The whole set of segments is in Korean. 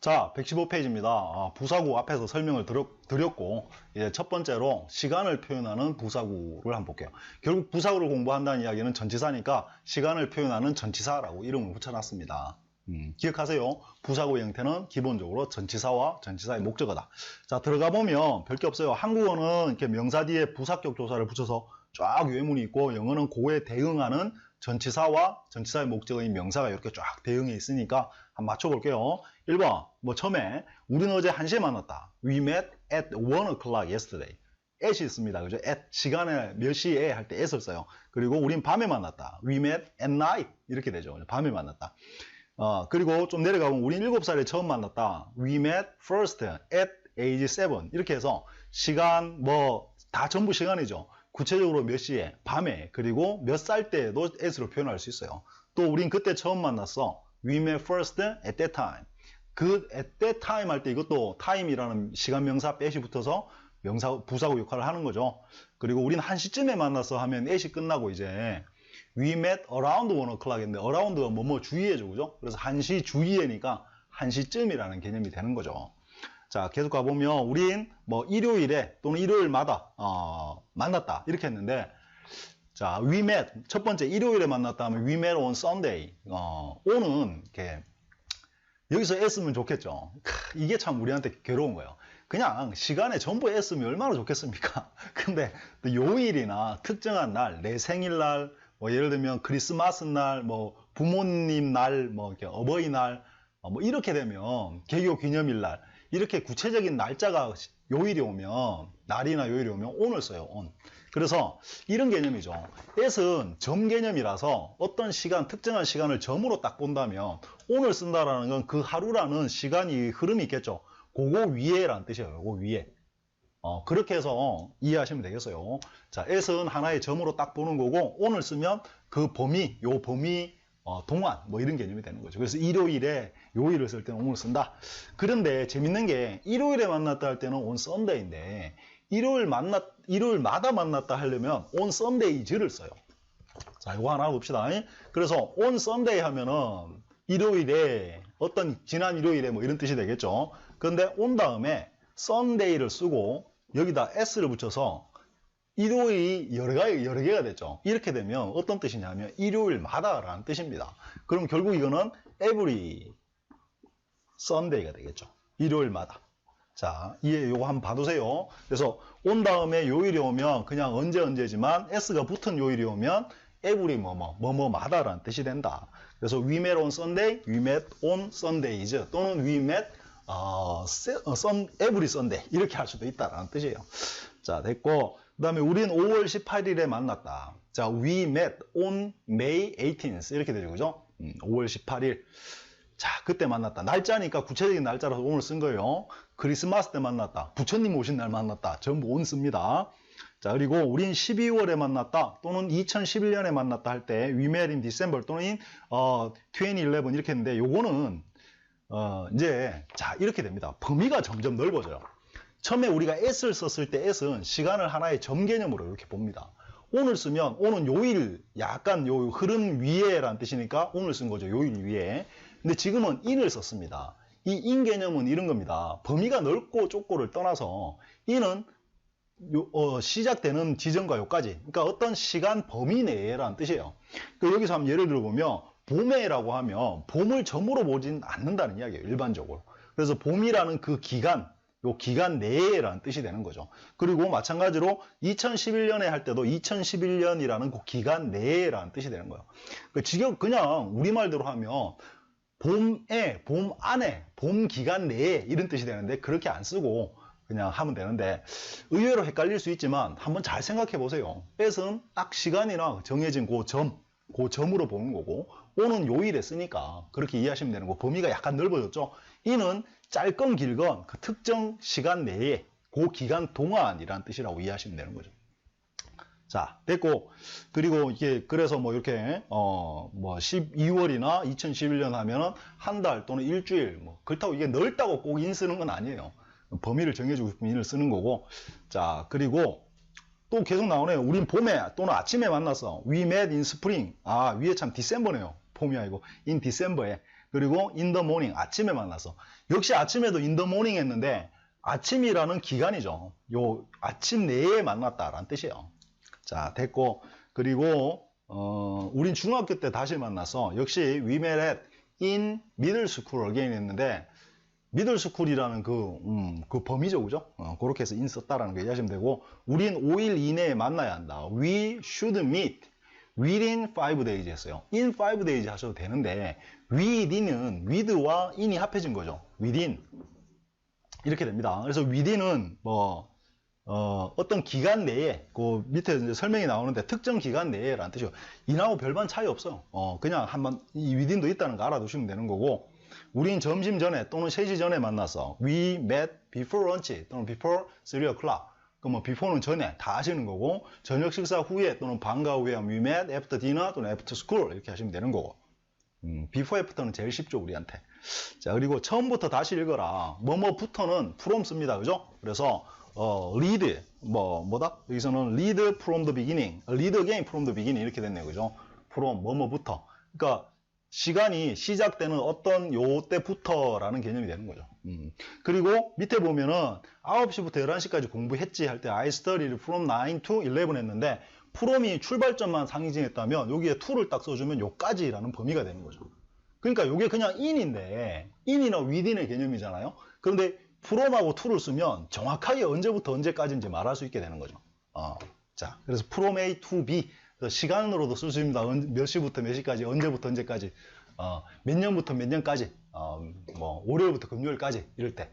자, 115페이지입니다. 아, 부사구 앞에서 설명을 드렸, 고 이제 첫 번째로 시간을 표현하는 부사구를 한번 볼게요. 결국 부사구를 공부한다는 이야기는 전치사니까 시간을 표현하는 전치사라고 이름을 붙여놨습니다. 음, 기억하세요. 부사구 형태는 기본적으로 전치사와 전치사의 목적어다. 자, 들어가 보면 별게 없어요. 한국어는 이렇게 명사 뒤에 부사격 조사를 붙여서 쫙 유해문이 있고 영어는 그에 대응하는 전치사와 전치사의 목적어인 명사가 이렇게 쫙 대응해 있으니까 한번 맞춰볼게요. 1번 뭐 처음에 우리는 어제 1시에 만났다. We met at 1 o'clock yesterday. at이 있습니다. 그죠? at 시간에 몇 시에 할 때 at을 써요. 그리고 우린 밤에 만났다. We met at night 이렇게 되죠. 밤에 만났다. 어, 그리고 좀 내려가면 우린 7살에 처음 만났다. We met first at age 7 이렇게 해서 시간 뭐 다 전부 시간이죠. 구체적으로 몇 시에, 밤에, 그리고 몇 살 때도 s로 표현할 수 있어요. 또 우린 그때 처음 만났어. We met first at that time. 그 at that time 할 때 이것도 time이라는 시간 명사 빼시 붙어서 명사 부사구 역할을 하는 거죠. 그리고 우린 1시쯤에 만나서 하면 at이 끝나고 이제 we met around 1 o'clock 인데 around가 뭐뭐 주위에죠. 그죠? 그래서 1시 주위에니까 1시쯤이라는 개념이 되는 거죠. 자, 계속 가보면 우린 뭐 일요일에 또는 일요일마다 어, 만났다 이렇게 했는데 자, we met 첫 번째 일요일에 만났다 하면 we met on Sunday. 어, on은 이렇게 여기서 애쓰면 좋겠죠. 이게 참 우리한테 괴로운 거예요. 그냥 시간에 전부 애쓰면 얼마나 좋겠습니까? 근데 요일이나 특정한 날, 내 생일날, 뭐 예를 들면 크리스마스 날, 뭐 부모님 날, 뭐 어버이날, 어, 뭐 이렇게 되면 개교 기념일 날 이렇게 구체적인 날짜가 요일이 오면 날이나 요일이 오면 on을 써요. on. 그래서 이런 개념이죠. at은 점 개념이라서 어떤 시간 특정한 시간을 점으로 딱 본다면 on을 쓴다라는 건 그 하루라는 시간이 흐름이 있겠죠. 그거 위에라는 뜻이에요. 그거 위에. 어, 그렇게 해서 이해하시면 되겠어요. 자, at은 하나의 점으로 딱 보는 거고 on을 쓰면 그 범위, 요 범위 어, 동안 뭐 이런 개념이 되는 거죠. 그래서 일요일에 요일을 쓸 때는 오늘 쓴다. 그런데 재밌는 게 일요일에 만났다 할 때는 on Sunday인데 일요일 만났 일요일마다 만났다 하려면 on Sundays를 써요. 자, 이거 하나 봅시다. 그래서 on Sunday 하면은 일요일에 어떤 지난 일요일에 뭐 이런 뜻이 되겠죠. 그런데 on 다음에 Sunday를 쓰고 여기다 s를 붙여서 일요일이 여러, 가, 여러 개가 됐죠. 이렇게 되면 어떤 뜻이냐면 일요일마다 라는 뜻입니다. 그럼 결국 이거는 every Sunday가 되겠죠. 일요일마다. 자, 이해 요거 한번 봐두세요. 그래서 온 다음에 요일이 오면 그냥 언제 언제지만 s가 붙은 요일이 오면 every 뭐뭐 뭐뭐마다 라는 뜻이 된다. 그래서 we met on Sunday, we met on Sundays 또는 we met 어, sun, every Sunday 이렇게 할 수도 있다라는 뜻이에요. 자, 됐고 그 다음에 우린 5월 18일에 만났다. 자, we met on May 18th. 이렇게 되죠. 그죠? 음, 5월 18일. 자, 그때 만났다. 날짜니까 구체적인 날짜라서 오늘 쓴 거예요. 크리스마스 때 만났다. 부처님 오신 날 만났다. 전부 온 씁니다. 자, 그리고 우린 12월에 만났다. 또는 2011년에 만났다 할 때 we met in December 또는 어, 2011 이렇게 했는데 요거는 어, 이제 자, 이렇게 됩니다. 범위가 점점 넓어져요. 처음에 우리가 s를 썼을 때 s는 시간을 하나의 점 개념으로 이렇게 봅니다. 오늘 쓰면 오는 요일 약간 요 흐름 위에라는 뜻이니까 오늘 쓴 거죠. 요일 위에. 근데 지금은 in을 썼습니다. 이 in 개념은 이런 겁니다. 범위가 넓고 좁고를 떠나서 in은 요, 어, 시작되는 지점과 요까지. 그러니까 어떤 시간 범위 내라는 뜻이에요. 그 여기서 한번 예를 들어보면 봄에라고 하면 봄을 점으로 보진 않는다는 이야기예요. 일반적으로. 그래서 봄이라는 그 기간 요 기간 내에라는 뜻이 되는 거죠. 그리고 마찬가지로 2011년에 할 때도 2011년이라는 그 기간 내에라는 뜻이 되는 거예요. 그 지금 그냥 우리말대로 하면 봄에, 봄 안에, 봄 기간 내에 이런 뜻이 되는데 그렇게 안 쓰고 그냥 하면 되는데 의외로 헷갈릴 수 있지만 한번 잘 생각해 보세요. 뺏은 딱 시간이나 정해진 그 점, 그 점으로 보는 거고 오는 요일에 쓰니까 그렇게 이해하시면 되는 거 범위가 약간 넓어졌죠. 이는 짧건 길건 그 특정 시간 내에 그 기간 동안이란 뜻이라고 이해하시면 되는 거죠. 자, 됐고, 그리고 이게, 그래서 뭐 이렇게, 어, 뭐 12월이나 2011년 하면은 한 달 또는 일주일, 뭐, 그렇다고 이게 넓다고 꼭 인 쓰는 건 아니에요. 범위를 정해주고 싶으면 인을 쓰는 거고. 자, 그리고 또 계속 나오네요. 우린 봄에 또는 아침에 만났어. We met in spring. 아, 위에 참 디셈버네요. 봄이 아니고, in December에. 그리고 the morning 아침에 만나서 역시 아침에도 the morning 했는데 아침이라는 기간이죠. 요 아침 내에 만났다라는 뜻이에요. 자 됐고 그리고 어, 우린 중학교 때 다시 만나서 역시 we met at in middle school again 했는데 미들 스쿨이라는 그, 음, 그 범위죠, 그죠? 어, 그렇게 해서 인 썼다라는 거 이해하시면 되고, 우린 5일 이내에 만나야 한다. We should meet within 5 days 했어요. in 5 days 하셔도 되는데, within은 with와 in이 합해진 거죠. within. 이렇게 됩니다. 그래서 within은 뭐, 어, 어떤 기간 내에, 그 밑에 설명이 나오는데 특정 기간 내에라는 뜻이요. 인하고 별반 차이 없어요. 어, 그냥 한번 이 within도 있다는 거 알아두시면 되는 거고, 우린 점심 전에 또는 3시 전에 만나서 we met before lunch 또는 before 3 o'clock 그뭐 before는 전에 다 하시는 거고 저녁 식사 후에 또는 방과 후에 we met after dinner 또는 after school 이렇게 하시면 되는 거고 음, before after는 제일 쉽죠 우리한테. 자 그리고 처음부터 다시 읽어라. 뭐뭐부터는 from 씁니다. 그죠? 그래서 어, read 뭐 뭐다? 여기서는 read from the beginning. read again from the beginning. 이렇게 됐네요. 그죠? from 뭐뭐부터. 그러니까 시간이 시작되는 어떤 요 때부터라는 개념이 되는 거죠. 음. 그리고 밑에 보면은 9시부터 11시까지 공부했지 할 때 I studied from 9 to 11 했는데 프롬이 출발점만 상징했다면 여기에 to를 딱 써주면 요까지라는 범위가 되는 거죠. 그러니까 요게 그냥 in인데 in이나 within의 개념이잖아요. 그런데 from하고 to를 쓰면 정확하게 언제부터 언제까지인지 말할 수 있게 되는 거죠. 어. 자, 그래서 from A to B 시간으로도 쓸 수 있습니다. 몇 시부터 몇 시까지, 언제부터 언제까지, 어, 몇 년부터 몇 년까지, 어, 뭐 월요일부터 금요일까지 이럴 때.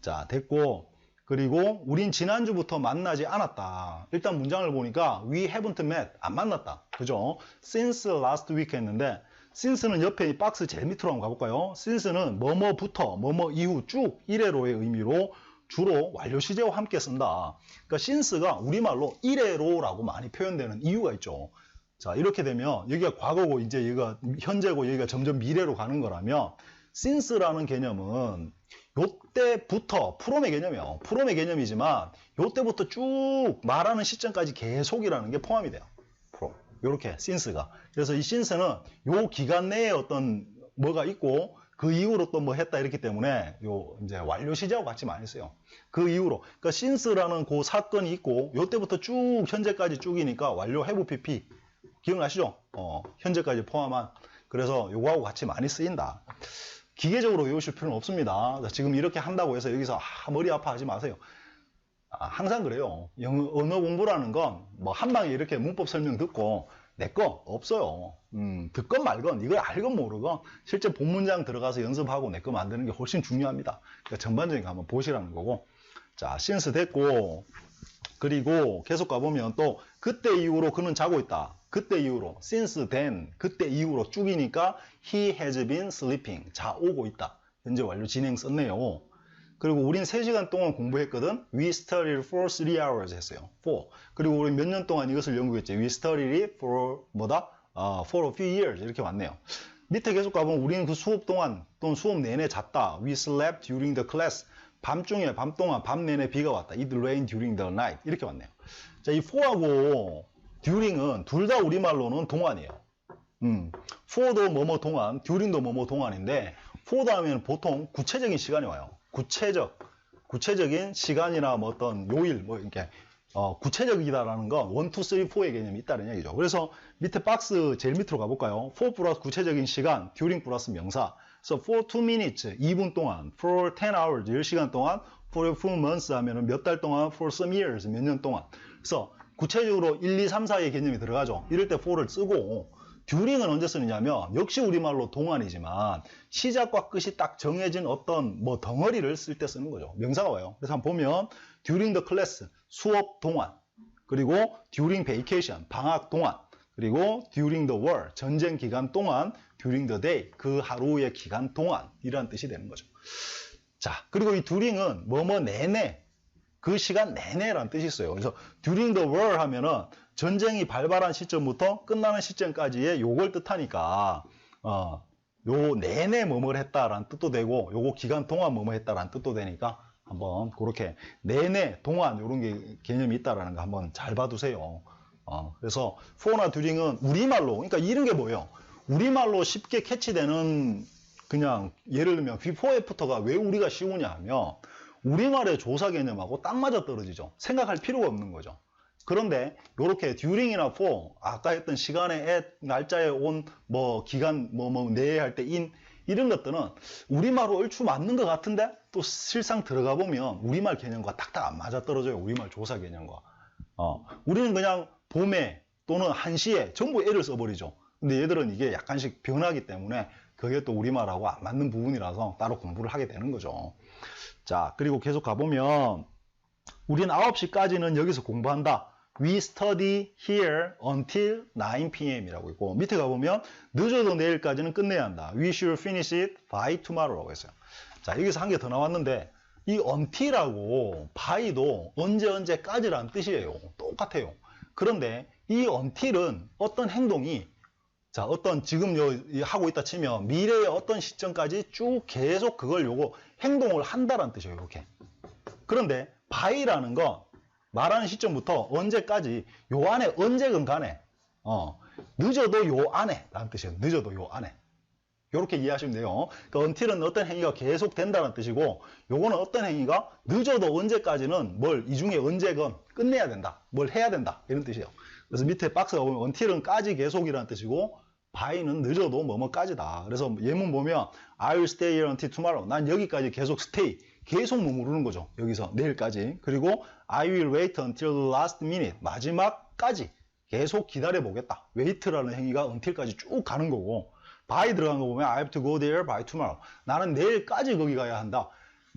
자, 됐고 그리고 우린 지난주부터 만나지 않았다. 일단 문장을 보니까 we haven't met 안 만났다. 그죠? since last week 했는데 since는 옆에 이 박스 제일 밑으로 한번 가볼까요? since는 뭐뭐부터 뭐뭐 이후 쭉 이래로의 의미로 주로 완료 시제와 함께 쓴다. 그러니까 since가 우리말로 이래로라고 많이 표현되는 이유가 있죠. 자, 이렇게 되면 여기가 과거고 이제 여기가 현재고 여기가 점점 미래로 가는 거라면 since라는 개념은 요때부터 프롬의 개념이에요. 프롬의 개념이지만 요때부터 쭉 말하는 시점까지 계속이라는 게 포함이 돼요. 프롬. 요렇게 since가. 그래서 이 since는 요 기간 내에 어떤 뭐가 있고 그 이후로 또 뭐 했다 이렇기 때문에 요 이제 완료 시제하고 같이 많이 써요. 그 이후로 그러니까 신스라는 그 사건이 있고 요때부터 쭉 현재까지 쭉이니까 완료 해부 PP 기억나시죠? 어, 현재까지 포함한 그래서 요거하고 같이 많이 쓰인다. 기계적으로 외우실 필요는 없습니다. 지금 이렇게 한다고 해서 여기서 아, 머리 아파하지 마세요. 아, 항상 그래요. 영어, 언어 공부라는 건 뭐 한 방에 이렇게 문법 설명 듣고 내 거 없어요. 음, 듣건 말건 이걸 알건 모르건 실제 본문장 들어가서 연습하고 내 거 만드는 게 훨씬 중요합니다. 그러니까 전반적인 거 한번 보시라는 거고 자 신스 됐고 그리고 계속 가보면 또 그때 이후로 그는 자고 있다. 그때 이후로 since then 그때 이후로 쭉이니까 he has been sleeping 자 오고 있다. 현재 완료 진행 썼네요. 그리고 우린 3시간 동안 공부했거든. We studied for 3 hours 했어요. for. 그리고 우리 몇 년 동안 이것을 연구했지. We studied for 뭐다? 어, for a few years 이렇게 왔네요. 밑에 계속 가보면 우리는 그 수업 동안 또는 수업 내내 잤다. We slept during the class. 밤중에 밤 동안 밤 내내 비가 왔다. It rained during the night 이렇게 왔네요. 자, 이 for하고 during은 둘 다 우리말로는 동안이에요. 음, for도 뭐뭐 동안, during도 뭐뭐 동안인데 for 다음에는 보통 구체적인 시간이 와요. 구체적, 구체적인 시간이나 뭐 어떤 요일, 뭐 이렇게 어, 구체적이다라는 건 1, 2, 3, 4의 개념이 있다는 얘기죠. 그래서 밑에 박스 제일 밑으로 가볼까요? 4 플러스 구체적인 시간, during 플러스 명사. 그래서 for 2 minutes, 2분 동안, for 10 hours, 10시간 동안, for a few months 하면 은 몇 달 동안, for some years, 몇 년 동안. 그래서 구체적으로 1, 2, 3, 4의 개념이 들어가죠. 이럴 때 for를 쓰고, during은 언제 쓰느냐면 역시 우리말로 동안이지만 시작과 끝이 딱 정해진 어떤 뭐 덩어리를 쓸 때 쓰는 거죠. 명사가 와요. 그래서 한번 보면 during the class 수업 동안 그리고 during vacation 방학 동안 그리고 during the war 전쟁 기간 동안 during the day 그 하루의 기간 동안 이런 뜻이 되는 거죠. 자 그리고 이 during은 뭐뭐 내내 그 시간 내내라는 뜻이 있어요. 그래서 during the war 하면은 전쟁이 발발한 시점부터 끝나는 시점까지의 요걸 뜻하니까 어, 요 내내 뭐뭘 했다라는 뜻도 되고 요거 기간 동안 뭐뭐 했다라는 뜻도 되니까 한번 그렇게 내내 동안 이런 게 개념이 있다라는 거 한번 잘 봐두세요. 어, 그래서 for나 during은 우리말로 그러니까 이런 게 뭐예요? 우리말로 쉽게 캐치되는 그냥 예를 들면 before, after가 왜 우리가 쉬우냐 하면 우리말의 조사 개념하고 딱 맞아 떨어지죠. 생각할 필요가 없는 거죠. 그런데 이렇게 during이나 for 아까 했던 시간에 at 날짜에 온 뭐 기간 뭐뭐 내에 할 때 in 이런 것들은 우리말로 얼추 맞는 것 같은데 또 실상 들어가 보면 우리말 개념과 딱딱 안 맞아 떨어져요. 우리말 조사 개념과. 어, 우리는 그냥 봄에 또는 한시에 전부 애를 써버리죠. 근데 얘들은 이게 약간씩 변하기 때문에 그게 또 우리말하고 안 맞는 부분이라서 따로 공부를 하게 되는 거죠. 자, 그리고 계속 가보면 우린 9시까지는 여기서 공부한다. We study here until 9 p.m. 이라고 있고 밑에 가보면 늦어도 내일까지는 끝내야 한다. We should finish it by tomorrow라고 했어요. 자, 여기서 한 개 더 나왔는데 이 until하고 by도 언제 언제까지라는 뜻이에요. 똑같아요. 그런데 이 until은 어떤 행동이 자, 어떤 지금 요 하고 있다 치면 미래의 어떤 시점까지 쭉 계속 그걸 요거 행동을 한다라는 뜻이에요. 이렇게. 그런데 by라는 건 말하는 시점부터 언제까지 요 안에 언제든 간에 어, 늦어도 요 안에 라는 뜻이에요. 늦어도 요 안에. 이렇게 이해하시면 돼요. 그 until은 어떤 행위가 계속 된다는 뜻이고 요거는 어떤 행위가 늦어도 언제까지는 뭘 이 중에 언제건 끝내야 된다. 뭘 해야 된다. 이런 뜻이에요. 그래서 밑에 박스가 보면 until은 까지 계속이라는 뜻이고 by는 늦어도 뭐뭐까지다. 그래서 예문 보면 I will stay here until tomorrow. 난 여기까지 계속 stay. 계속 머무르는 거죠. 여기서 내일까지. 그리고 I will wait until the last minute. 마지막까지 계속 기다려 보겠다. wait라는 행위가 until까지 쭉 가는 거고 by 들어간 거 보면 I have to go there by tomorrow. 나는 내일까지 거기 가야 한다.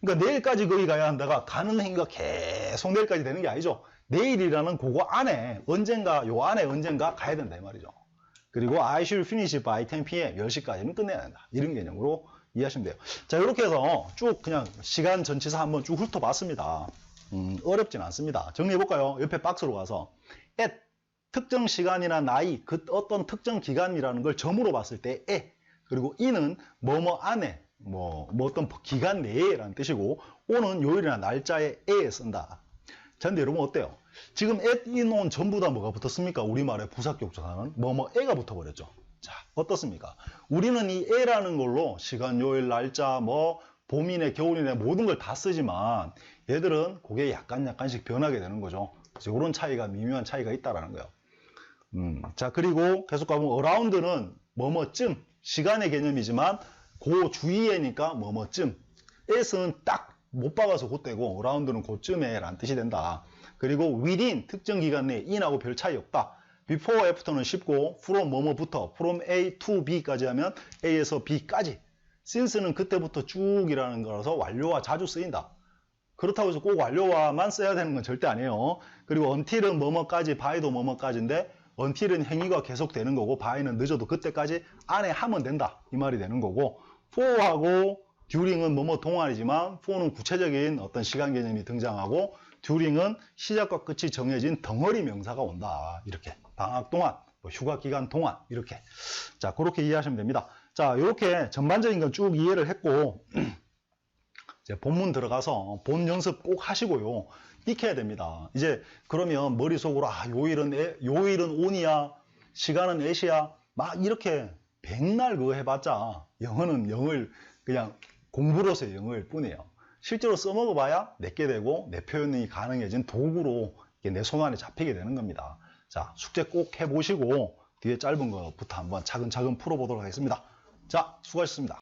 그러니까 내일까지 거기 가야 한다가 가는 행위가 계속 내일까지 되는 게 아니죠. 내일이라는 그거 안에 언젠가 요 안에 언젠가 가야 된다 이 말이죠. 그리고 I should finish by 10 p.m. 10시까지는 끝내야 된다. 이런 개념으로 이해하시면 돼요. 자, 이렇게 해서 쭉 그냥 시간 전치사 한번 쭉 훑어봤습니다. 음, 어렵진 않습니다. 정리해볼까요? 옆에 박스로 가서 at 특정 시간이나 나이, 그 어떤 특정 기간이라는 걸 점으로 봤을 때 에, 그리고 이는 뭐뭐 안에, 뭐, 뭐 어떤 기간 내에라는 뜻이고 오는 요일이나 날짜에 에에 쓴다. 자, 근데 여러분 어때요? 지금 at, in, on 전부 다 뭐가 붙었습니까? 우리말의 부사격조사는 뭐뭐 에가 붙어버렸죠. 자, 어떻습니까? 우리는 이 에라는 걸로 시간, 요일, 날짜, 뭐 봄이네, 겨울이네 모든 걸 다 쓰지만 얘들은 그게 약간 약간씩 변하게 되는 거죠. 이런 차이가 미묘한 차이가 있다라는 거예요. 음, 자 그리고 계속 가보면 around는 뭐뭐쯤 시간의 개념이지만 그 주위에니까 뭐뭐쯤 at은 딱 못 박아서 곧되고 around는 그쯤에 라는 뜻이 된다. 그리고 within 특정 기간 내에 in하고 별 차이 없다. before, after는 쉽고 from 뭐뭐부터 from A to B까지 하면 A에서 B까지 since는 그때부터 쭉이라는 거라서 완료와 자주 쓰인다. 그렇다고 해서 꼭 완료와만 써야 되는 건 절대 아니에요. 그리고 until은 뭐뭐까지, by도 뭐뭐까지인데 until은 행위가 계속되는 거고 by는 늦어도 그때까지 안에 하면 된다. 이 말이 되는 거고 for하고 during은 뭐뭐 동안이지만 for는 구체적인 어떤 시간 개념이 등장하고 during은 시작과 끝이 정해진 덩어리 명사가 온다. 이렇게 방학 동안, 뭐 휴가 기간 동안 이렇게 자 그렇게 이해하시면 됩니다. 자 이렇게 전반적인 건 쭉 이해를 했고 이제 본문 들어가서 본 연습 꼭 하시고요. 익혀야 됩니다. 이제 그러면 머릿속으로 아 요일은 에, 요일은 온이야 시간은 애시야 막 이렇게 백날 그거 해봤자 영어는 영을 그냥 공부로서의 영어일 뿐이에요. 실제로 써먹어봐야 내게 되고 내 표현이 가능해진 도구로 내 손 안에 잡히게 되는 겁니다. 자 숙제 꼭 해보시고 뒤에 짧은 것부터 한번 차근차근 풀어보도록 하겠습니다. 자 수고하셨습니다.